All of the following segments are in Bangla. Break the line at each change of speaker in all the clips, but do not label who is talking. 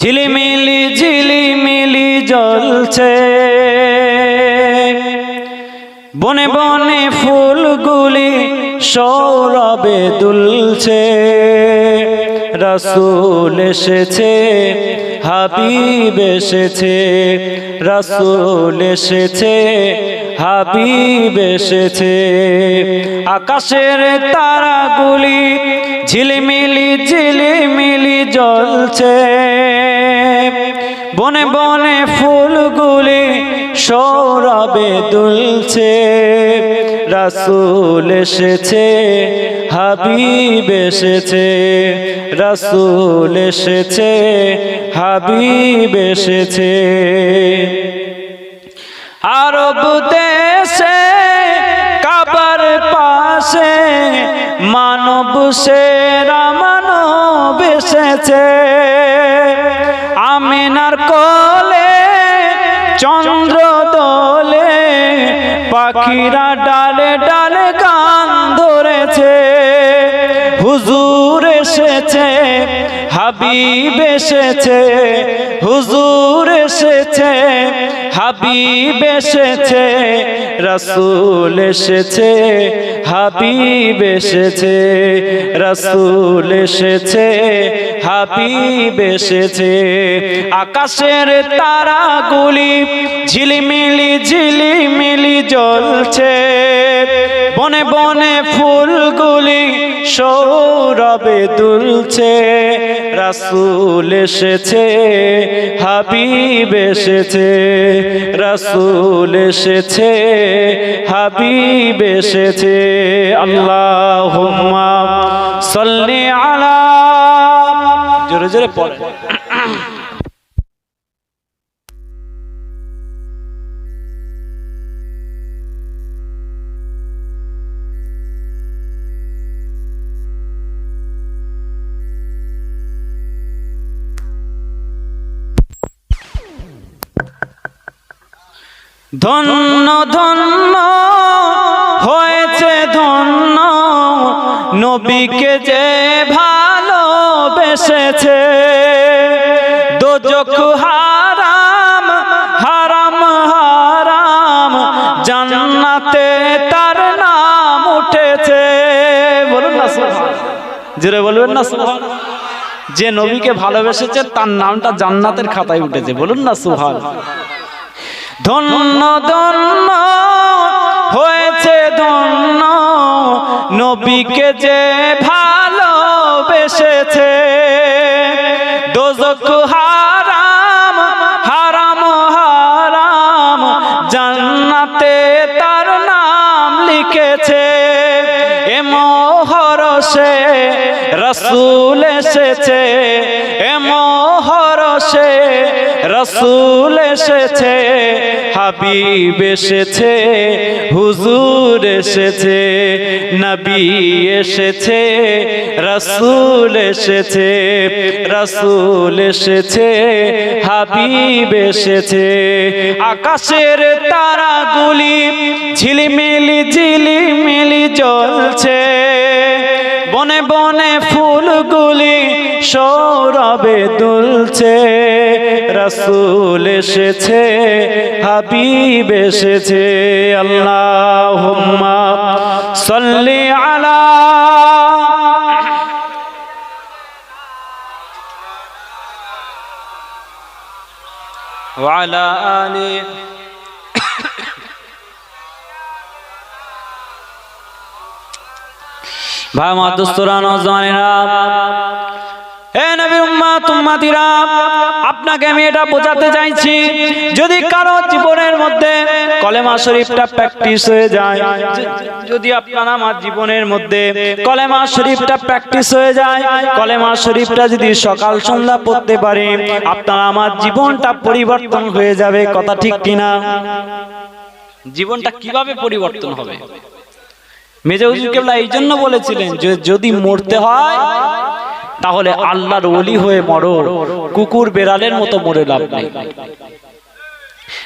ঝিলিমিলি ঝিলিমিলি জ্বলছে। বনে বনে ফুলগুলি সৌরবে দুলছে। রসুল এসেছে, হাবিব এসেছে, রসুল এসেছে, হাবিব এসেছে। আকাশের তারাগুলি ঝিলিমিলি ঝিলিমিলি জ্বলছে। বনে বনে ফুলগুলি সৌরবে দুলছে। রাসুল এসেছে, হাবিব এসেছে, রাসুল এসেছে, হাবিব এসেছে। আরব দেশে, কাবার পাশে মানব সেরা মানব এসেছে। পাখিরা ডালে ডালে হুজুর এসেছে, হাবিব এসেছে, হুজুর এসেছে, হাবিব এসেছে, রসুল এসেছে, হাবিব এসেছে, রসুল এসেছে, হাবিব এসেছে। আকাশের তারাগুলি ঝিলিমিলি ঝিলিমিলি জ্বলছে, বনে বনে ফুলগুলি সৌরবে দুলছে, রাসুল এসেছে, হাবিব এসেছে, রাসুল এসেছে, হাবিব এসেছে। আল্লাহ সল্লি আলা জোরে জোরে পড়ে ধন্য ধন্য, হয়েছে ধন্য নবীকে যে ভালোবেসেছে, দোজক হারাম হারাম হারাম, জান্নাতে তার নাম উঠেছে বলুন না। জোরে বলবেন না। যে নবীকে ভালোবেসেছে, তার নামটা জান্নাতের খাতায় উঠেছে বলুন না সুহান ধন্য ধন্য হয়েছে ধন্য। নবীকে যে ভালোবেসেছে, দোজক হারাম হারাম হারাম, জান্নাতে তার নাম লিখেছে। এ মোহরসে রসুল এসেছে, এ মোহরসে রসুল এসেছে, হাবিব এসেছে, হুজুর এসেছে, নবী এসেছে, রসুল এসেছে রসুল এসেছে, হাবিব এসেছে। আকাশের তারাগুলি ঝিলিমিলি ঝিলিমিলি জ্বলছে, বনে বনে ফুলগুলি সৌরবে দুলছে রসুল এসেছে হাবিব এসেছে আল্লাহ সল্লি আলা وعلى آله ভাই মা দোস্তরা নজওয়ানেরা হে আপনাকে আমি এটা বোঝাতে চাইছি, যদি কারও জীবনের মধ্যে কলেমা শরীফটা প্র্যাকটিস হয়ে যায় শরীফটা প্র্যাকটিস হয়ে যায় শরীফটা যদি সকাল সন্ধ্যা পড়তে পারি, আপনার আমার জীবনটা পরিবর্তন হয়ে যাবে, কথা ঠিক কিনা? জীবনটা কীভাবে পরিবর্তন হবে? মেজে হুজুর কেবলা এই জন্য বলেছিলেন যে যদি মরতে হয় তাহলে আল্লাহর ওলি হয়ে মরো। কুকুর বেড়ালের মতো মরে লাভ নেই।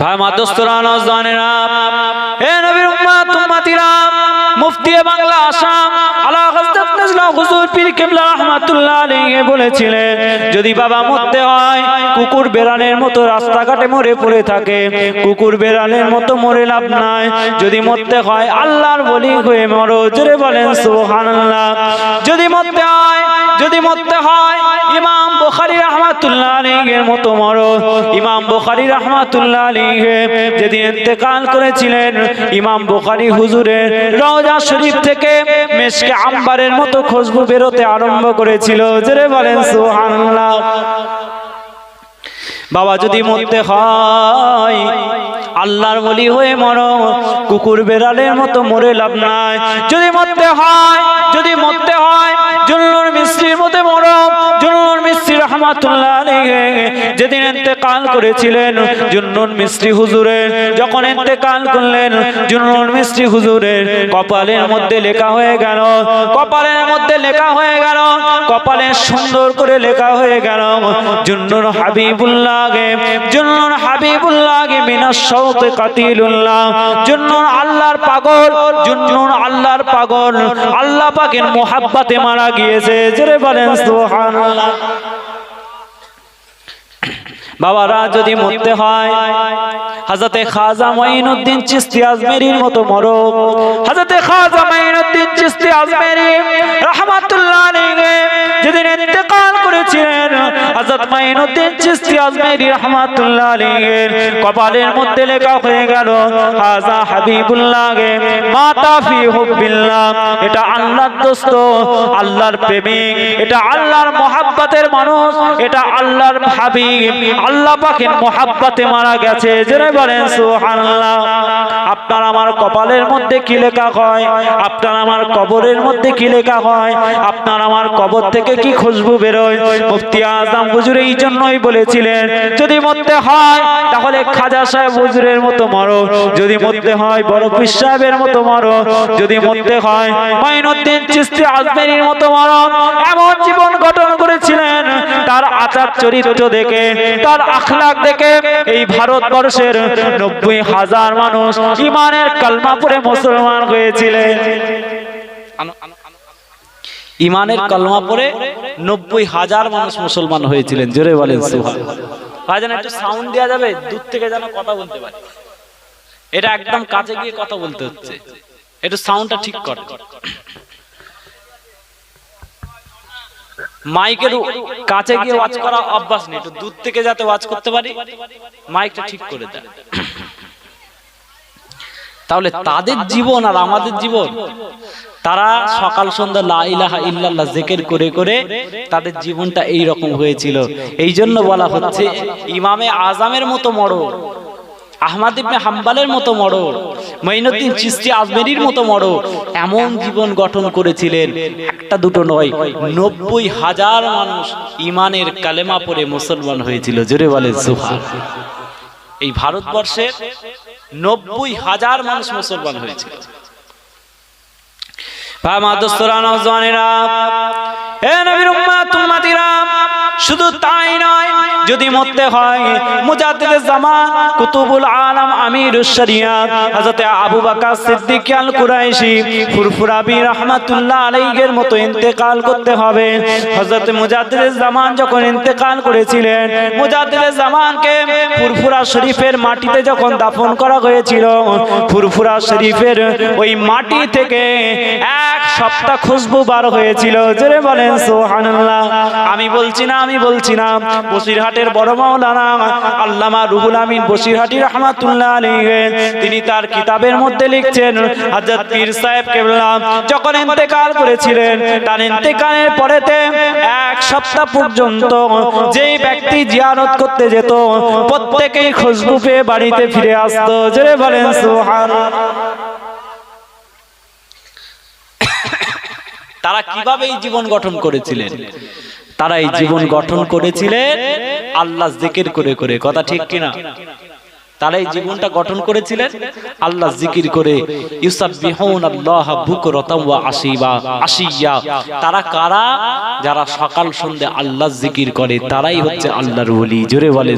ভাই মাদস্তরা নজদানেরা। হে নবীর উম্মাত উম্মাতিরা মুফতি বাংলা আসাম হুজুর পীর রাহমাতুল্লাহ আলাইহি বলেছিলেন, যদি বাবা মরতে হয়, কুকুর মতো রাস্তাঘাটে মরে পড়ে থাকে। কুকুর মতো মরে লাভ নাই। যদি মরতে হয়, আল্লাহর বলি হয়ে মরো। জোরে বলেন, সুবহানাল্লাহ। যদি মরতে হয়, যদি মরতে হয়, ইমাম বুখারী আলাইহির মতো মরো। ইমাম বুখারী রাহমাতুল্লাহ যেদিন ইন্তেকাল করেছিলেন, ইমাম বুখারী হুজুরের রওজা শরীফ থেকে মেশকে আম্বারের মতো খুশবু বেরোতে আরম্ভ করেছিল। জোরে বলেন সুবহানাল্লাহ। বাবা যদি মরতে হয় আল্লাহর বলি হয়ে মরো। কুকুর বেড়ালের মতো মরে লাভ নাই। যদি মরতে হয়, যদি মরতে হয় জুল্লুর মিস্ত্রির মতো মরো। জুল্লুর মিস্ত্রি রহমাতুল্লাহ আলাইহি। যেদিন ইন্তেকাল করেছিলেন জুন্নুন মিস্ত্রি হুজুরের, যখন ইন্তেকাল করলেন জুন্নুন মিস্ত্রি হুজুরের, কপালের মধ্যে লেখা হয়ে গেল, কপালের মধ্যে লেখা হয়ে গেল, কপালে সুন্দর করে লেখা হয়ে গেল জুন্নুন হাবিবুল্লাহকে জুন্নুন হাবিবুল্লাহকে মিনাস শৌত কাতিলুল্লাহ, জুন্নুন আল্লাহর পাগল, জুন্নুন আল্লাহর পাগল। আল্লাহ পাকের মোহাব্বতে মারা গিয়েছে, জোরে বলেন সুবহানাল্লাহ। বাবারা, যদি মরতে হয় হাজাতে খাজা মাইনুদ্দিন চিস্তি আজমেরির মতো মরক। হাজাতে খাজা মাইনুদ্দিন চিস্তি আজমেরি রহমাতুল্লাহ আলাইহি যেদিন ইন্তেকাল করেছিলেন, হযরত মাইনুদ্দিন চিস্তি আজমেরি রহমাতুল্লাহ আলাইহি কপালের মধ্যে লেখা হয়ে গেল হাজা হাবিবুল্লাহ মাতা ফি হুবিল্লাহ এটা আল্লাহর দোস্ত, আল্লাহর প্রেমিক, এটা আল্লাহর মহাব্বতের মানুষ, এটা আল্লাহর হাবিব। আল্লাহ পাকের মহাব্বতে মারা গেছে জেনে বলেন সুবহানাল্লাহ। আপনার আমার কপালের মধ্যে কি লেখা হয়? আপনার আমার কবরের মধ্যে কি লেখা হয়? আপনার আমার কবর থেকে কি খুশবু বেরোয়? মুফতি আজম হুজুর এই জন্যই বলেছিলেন, যদি মরতে হয়, তাহলে খাজা সাহেব হুজুরের মতো মরো। যদি মরতে হয়, বড় পীর সাহেবের মতো মরো। যদি মরতে হয় মাইনুদ্দিন চিস্তি আজমেরির মতো মরো। এমন জীবন গঠন করেছিলেন তার আচার চরিত্র দেখে, তার আখলাক দেখে এই ভারতবর্ষের নব্বই হাজার মানুষ ইমানের কালমা পড়ে মুসলমান হয়েছিলেন। ইমানের কলমা পরে নব্বই হাজার মানুষ মুসলমান হয়েছিলেন, জোরে বলেন সুহান ভাইজান, একটু সাউন্ড দেওয়া যাবে, দূর থেকে যেন কথা বলতে পারে। এটা একদম কাছে গিয়ে কথা বলতে হচ্ছে। একটু সাউন্ডটা ঠিক কর। মাইকের কাছে গিয়ে ওয়াচ করা অভ্যাস নেই। একটু দূর থেকে যাতে ওয়াচ করতে পারি মাইকটা ঠিক করে দেয়। তাহলে তাদের জীবন আর আমাদের জীবন তারা সকাল সন্ধ্যা লা ইলাহা ইল্লাল্লাহ জিকির করে করে তাদের জীবনটা এই রকম হয়েছিল। এই জন্য বলা হচ্ছে ইমামে আজামের মতো মরো। আহমাদ ইবনে হাম্বালের মতো মরো মাইনুদ্দিন চিস্তি আজমেরির মতো মরো, এমন জীবন গঠন করেছিলেন, একটা দুটো নয়, নব্বই হাজার মানুষ ইমানের কালেমা পড়ে মুসলমান হয়েছিল, জোরে বলে সুহান এই ভারতবর্ষের নব্বই হাজার মানুষ মুসলমান হয়েছিল। শুধু তাই নয় যদি মরতে হয় মুজাদ্দিদে জামান কুতুবুল আলম আমিরুশ শরিয়াত হযরত আবু বকর সিদ্দিক আল কুরাইশি ফুরফুরাবি রাহমাতুল্লাহ আলাইহির মতো ইন্তেকাল করতে হবে। হযরত মুজাদ্দিদে জামান যখন ইন্তেকাল করেছিলেন মুজাদ্দিদে জামানকে ফুরফুরা শরীফের মাটিতে যখন দাফন করা হয়েছিল, ফুরফুরা শরীফের ওই মাটি থেকে এক সপ্তাহ খুশবু বার হয়েছিল। জোরে বলেন, সুবহানাল্লাহ। আমি বলছি না, আমি বলছি না। বসিরহাটের বড় মাওলানা আল্লামা রুহুল আমিন বসিরহাটি রহমাতুল্লাহ আলাইহি। তিনি তার কিতাবের মধ্যে লিখছেন, হযরত পীর সাহেব কেবলা যখন ইন্তেকাল করেছিলেন, তার ইন্তেকালের পরেতে এক সপ্তাহ পর্যন্ত যেই ব্যক্তি জিয়ারত করতে যেত, প্রত্যেকেই খুশবু পেয়ে বাড়িতে ফিরে আসতো। জোরে বলেন, সুবহানাল্লাহ। তারা কীভাবে এই জীবন গঠন করেছিলেন? তারা এই জীবন গঠন করেছিলেন। আল্লাহ জিকির করে করে কথা ঠিক কিনা? তারা এই জীবনটা গঠন করেছিলেন। আল্লাহ জিকির করে তারা কারা? যারা সকাল সন্ধ্যে আল্লাহ জিকির করে তারাই হচ্ছে আল্লাহর ওলি। জোরে বলেন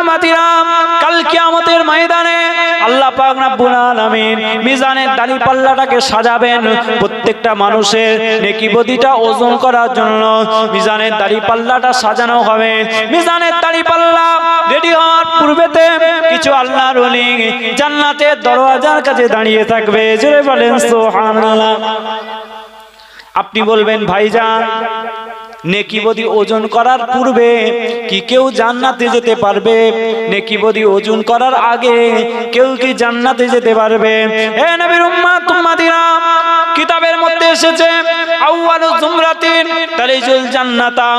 উম্মাতিরা কাল কিয়ামতের ময়দানে আল্লাহ পাক রব্বুল আলামিন মিজানের দাড়ি পাল্লাটাকে সাজাবেন প্রত্যেকটা মানুষের নেকি বদিটা ওজন করার জন্য মিজানের দাড়ি পাল্লাটা সাজানো হবে। মিজানের দাড়ি পাল্লা রেডি হওয়ার পূর্বেতে কিছু আল্লাহর ওলি জান্নাতের দরওয়াজার কাছে দাঁড়িয়ে থাকবে। জোরে বলেন, সুবহানাল্লাহ। আপনি বলবেন, ভাইজান নেকিবদি ওজন করার পূর্বে কি কেউ জান্নাতে যেতে পারবে? নেকিবদি ওজন করার আগে কেউ কি জান্নাতে যেতে পারবে? হে নবীর উম্মাত উম্মাতিরা কিতাবের মধ্যে এসেছে, আউয়ালু জুমরাতিন তালিজুল জান্নাতা,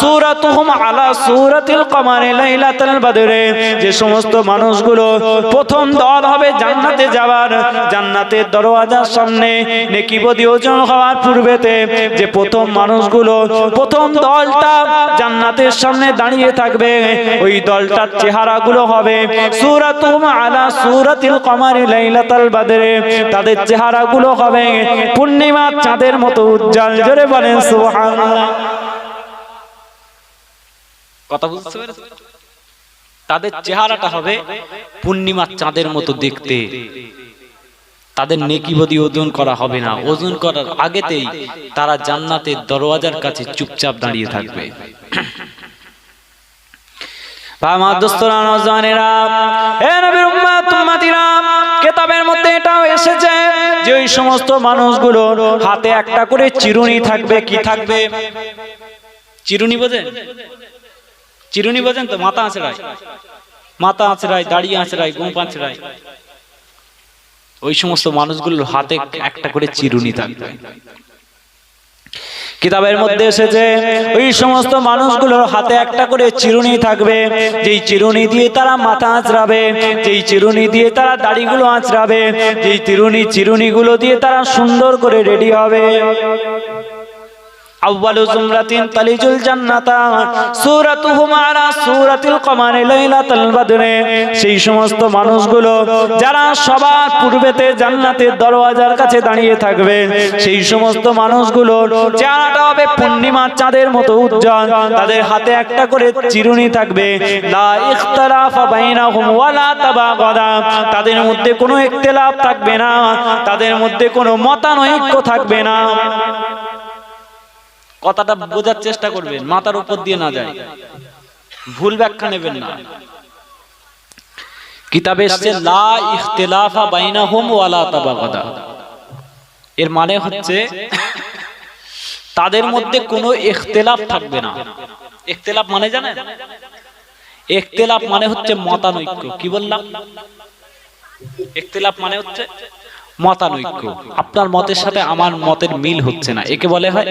সূরাতুহুম আলা সূরাতিল কমারি লাইলাতুল বদরে। যে সমস্ত মানুষগুলো প্রথম দল হবে জান্নাতে যাওয়ার, জান্নাতের দরওয়াজার সামনে নেকিবদি ওজন হওয়ার পূর্বেতে যে প্রথম মানুষগুলো প্রথম দলটা জান্নাতের সামনে দাঁড়িয়ে থাকবে, ওই দলটার চেহারাগুলো হবে সূরাতুহুম আলা সূরাতিল কমারি লাইলাতুল বদরে। তাদের চেহারাগুলো হবে পূর্ণিমার চাঁদের মতো উজ্জ্বল। জোরে বলেন কথা বুঝতে তাদের চেহারাটা হবে পূর্ণিমার চাঁদের মতো দেখতে। তাদের নেকিবদি ওজন করা হবে না। ওজন করার আগেতেই তারা জান্নাতের দরওয়াজার কাছে চুপচাপ দাঁড়িয়ে থাকবে। আমার দোস্তরা, নজওয়ানেরা হে নবীর উম্মাত, উম্মাতিরা কিতাবের মধ্যে এটাও এসেছে যে ওই সমস্ত মানুষগুলো হাতে একটা করে চিরুনি থাকবে, কি থাকবে? চিরুনি বোঝেন? চিরুনি বোঝেন তো? মাথা আঁচড়ায় মাথা আঁচড়ায় দাড়ি আঁচড়ায় আছে আঁচড়ায় ওই সমস্ত মানুষগুলোর হাতে একটা করে চিরুনি থাকবে। কিতাবের মধ্যে এসেছে ওই সমস্ত মানুষগুলোর হাতে একটা করে চিরুনি থাকবে। যেই চিরুনি দিয়ে তারা মাথা আঁচড়াবে যেই চিরুনি দিয়ে তারা দাড়িগুলো আঁচড়াবে যেই চিরুনি চিরুনিগুলো দিয়ে তারা সুন্দর করে রেডি হবে। আউয়ালু জুমরাতিন তালিজুল জান্নাতা সূরাতুহুম আলা সূরাতিল লাইলাতুল বদরে। সেই সমস্ত মানুষগুলো, যারা সবার পূর্বেতে জান্নাতের দরওয়াজার কাছে দাঁড়িয়ে থাকবে, সেই সমস্ত মানুষগুলো চেহারাটা হবে পূর্ণিমার চাঁদের মতো উজ্জ্বল। তাদের হাতে একটা করে চিরুনি থাকবে। লা ইখতিলাফা বাইনাহুম ওয়ালা তাবাগাদা। তাদের মধ্যে কোনো ইখতিলাফ থাকবে না। তাদের মধ্যে কোনো মতানৈক্য থাকবে না। কথাটা বোঝার চেষ্টা করবেন, মাথার উপর দিয়ে না যায়। ভুল ব্যাখ্যা নেবেন না। কিতাবে এসছে, লা ইখতিলাফা বাইনাহুম ওয়ালা তাবাগাদা। এর মানে হচ্ছে, তাদের মধ্যে কোনো ইখতিলাফ থাকবে না। ইখতিলাফ মানে জানেন? ইখতিলাফ মানে হচ্ছে মতানৈক্য। কি বললাম? ইখতিলাফ মানে হচ্ছে মতানৈক্য। আপনার মতের সাথে আমার মতের মিল হচ্ছে না। একে বলে হয়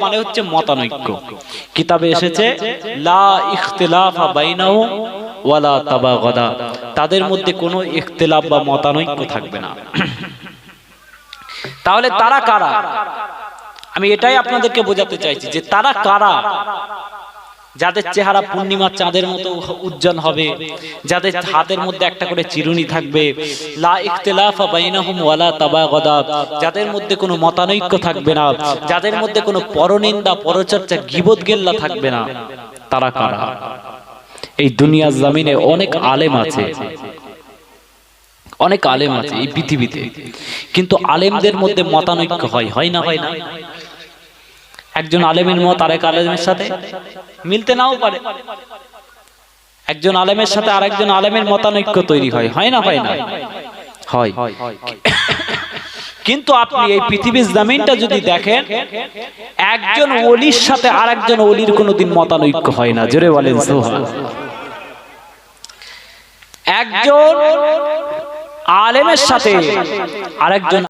মানে হচ্ছে মতানৈক্য। কিতাবে এসেছে, লা ওয়ালা তাদের মধ্যে বা মতানৈক্য থাকবে না। তাহলে তারা কারা? আমি এটাই আপনাদেরকে বোঝাতে চাইছি যে তারা কারা? যাদের চেহারা পূর্ণিমা চাঁদের মতো উজ্জ্বল হবে, যাদের হাতের মধ্যে একটা করে চিরুনি থাকবে, লা যাদের মধ্যে কোনো মতানৈক্য থাকবে না, যাদের মধ্যে কোনো পরনিন্দা, পরচর্চা গীবত গেল্লা থাকবে না, তারা কারা? এই দুনিয়ার জমিনে অনেক আলেম আছে। অনেক আলেম আছে এই পৃথিবীতে। কিন্তু আলেমদের মধ্যে মতানৈক্য হয় হয় না হয় না? একজন আলেমের মত আরেক আলেমের সাথে মিলতে নাও পারে। একজন আলেমের সাথে আরেকজন আলেমের মতানৈক্য তৈরি হয়। হয় না হয় না? হয়। কিন্তু আপনি এই পৃথিবীর জামিনটা যদি দেখেন একজন অলির সাথে আরেকজন অলির কোনোদিন মতানৈক্য হয় না। জোরে বলেন একজন আলেমের সাথে আরেকজন